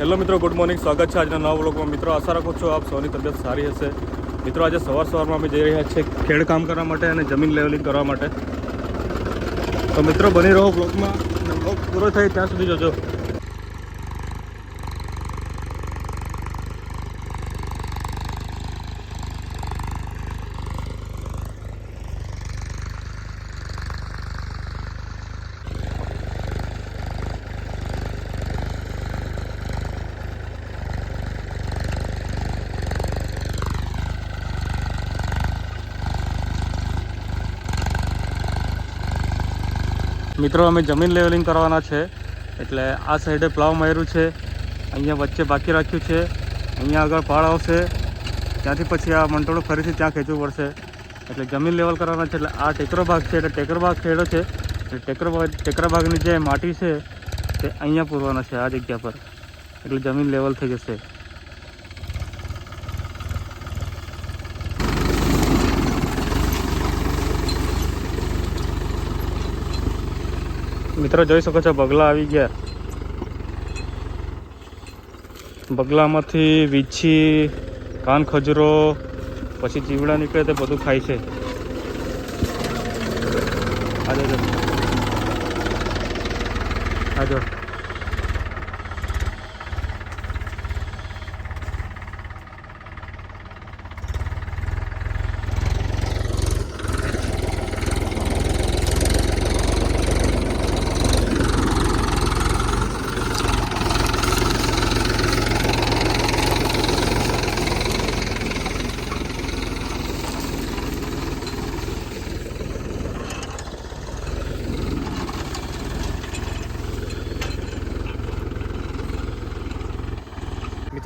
Hello મિત્રો, good morning. સ્વાગત છે આજના નવા બ્લોગમાં મિત્રો, આશા રાખું છું આપ સૌની તબિયત સારી હશે. મિત્રો, આજે સવાર સવારમાં અમે જઈ રહ્યા છીએ ખેડ કામ કરવા માટે અને જમીન લેવલિંગ કરવા માટે. તો મિત્રો, બની રહો બ્લોગમાં બ્લોક પૂરો થાય ત્યાં સુધી જોજો. મિત્રો, અમે જમીન લેવલિંગ કરવાના છે. એટલે આ સાઈડે પ્લાવ માર્યું છે. અહીંયા વચ્ચે બાકી રાખ્યું છે. અહીંયા આગળ પાળ આવશે. ત્યાંથી પછી આ મંટોળું ફરીથી ત્યાં ખેંચવું પડશે. એટલે જમીન લેવલ કરવાના છે. એટલે આ ટેકરો ભાગ છે. એટલે ટેકરો ભાગ ખેડો છે. એટલે ટેકરો ભાગ, ટેકરા ભાગની જે માટી છે, તે અહીંયા પૂરવાના છે આ જગ્યા પર. એટલે જમીન લેવલ થઈ જશે. મિત્રો જોઈ શકો છો, બગલા આવી ગયા. બગલામાંથી વીછી, કાન ખજૂરો, પછી જીવડા નીકળે તે બધું ખાય છે. આજો આજો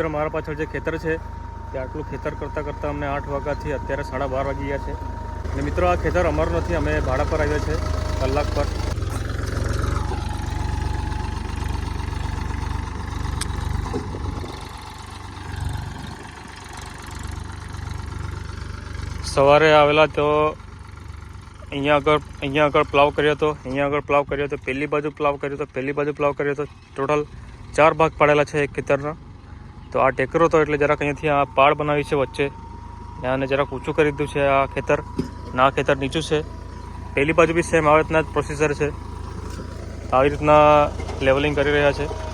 મિત્રો મારા પાછળ જે ખેતર છે, તે આટલું ખેતર કરતાં કરતાં અમને આઠ વાગ્યાથી અત્યારે સાડા બાર વાગી ગયા છે. અને મિત્રો, આ ખેતર અમારું નથી, અમે ભાડા પર આવ્યા છે, કલાક પર. સવારે આવેલા તો અહીંયા આગળ અહીંયા આગળ પ્લાવ કર્યો હતો અહીંયા આગળ પ્લાવ કર્યો હતો પહેલી બાજુ પ્લાવ કર્યો હતો પહેલી બાજુ પ્લાવ કર્યો હતો ટોટલ ચાર ભાગ પાડેલા છે એક ખેતરના. તો આ ટેકરો હતો એટલે જરાક અહીંયાથી આ પાળ બનાવી છે વચ્ચે. અને જરાક ઊંચું કરી દીધું છે આ ખેતર. ના ખેતર નીચું છે. પહેલી બાજુ બી સેમ આવી રીતના જ પ્રોસીજર છે. આવી રીતના લેવલિંગ કરી રહ્યા છે.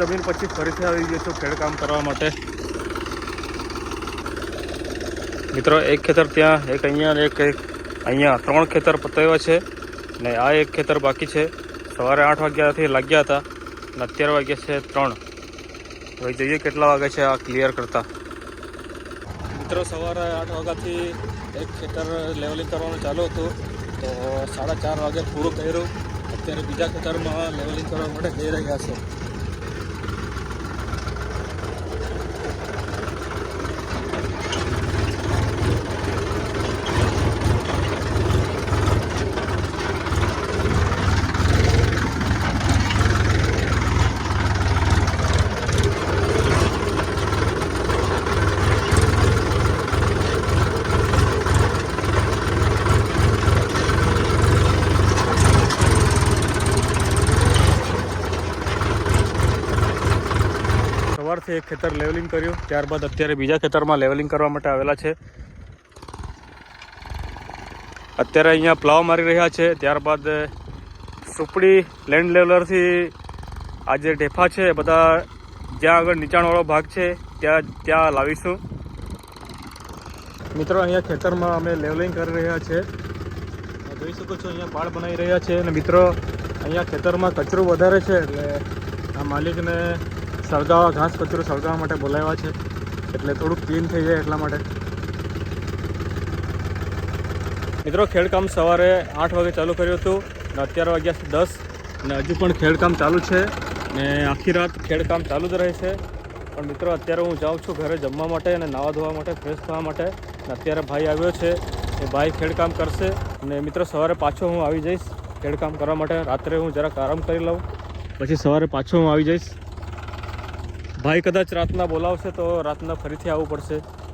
જમીન પછી ફરીથી આવી ગયો છું ખેડકામ કરવા માટે. મિત્રો, એક ખેતર ત્યાં, એક અહીંયા એક એક અહીંયા. ત્રણ ખેતર પતાવ્યા છે ને આ એક ખેતર બાકી છે. સવારે આઠ વાગ્યાથી લાગ્યા હતા અને અત્યારે વાગ્યા છે ત્રણ. હવે જઈએ કેટલા વાગે છે આ ક્લિયર કરતા. મિત્રો, સવારે આઠ વાગ્યાથી એક ખેતર લેવલિંગ કરવાનું ચાલુ હતું. તો સાડા ચાર વાગે પૂરું કર્યું. અત્યારે બીજા ખેતરમાં લેવલિંગ કરવા માટે જઈ રહ્યા છે. સવારથી એક ખેતર લેવલિંગ કર્યું. ત્યારબાદ અત્યારે બીજા ખેતરમાં લેવલિંગ કરવા માટે આવેલા છે. અત્યારે અહીંયા પ્લાવ મારી રહ્યા છે. ત્યારબાદ સુપડી લેન્ડ લેવલરથી આ જે ઢેફા છે. બધા જ્યાં આગળ નીચાણવાળો ભાગ છે, ત્યાં ત્યાં લાવીશું. મિત્રો, અહીંયા ખેતરમાં અમે લેવલિંગ કરી રહ્યા છે. જોઈ શકો છો, અહીંયા પાળ બનાવી રહ્યા છે. અને મિત્રો, અહીંયા ખેતરમાં કચરો વધારે છે, એટલે આ માલિકને સળગાવવા, ઘાસ કચરો સળગાવવા માટે બોલાવ્યા છે. એટલે થોડુંક ક્લીન થઈ જાય એટલા માટે. મિત્રો, ખેડકામ સવારે આઠ વાગે ચાલુ કર્યું હતું અને અત્યારે વાગ્યા દસ ને હજુ પણ ખેડકામ ચાલુ છે ને આખી રાત ખેડકામ ચાલુ જ રહે છે. પણ મિત્રો, અત્યારે હું જાઉં છું ઘરે જમવા માટે અને નાવા ધોવા માટે ફ્રેશ થવા માટે અને અત્યારે ભાઈ આવ્યો છે એ ભાઈ ખેડકામ કરશે અને મિત્રો, સવારે પાછો હું આવી જઈશ ખેડકામ કરવા માટે. રાત્રે હું જરાક આરામ કરી લઉં. પછી સવારે પાછો હું આવી જઈશ. ભાઈ કદાચ રાતના બોલાવશે તો રાતના ફરીથી આવવું પડશે.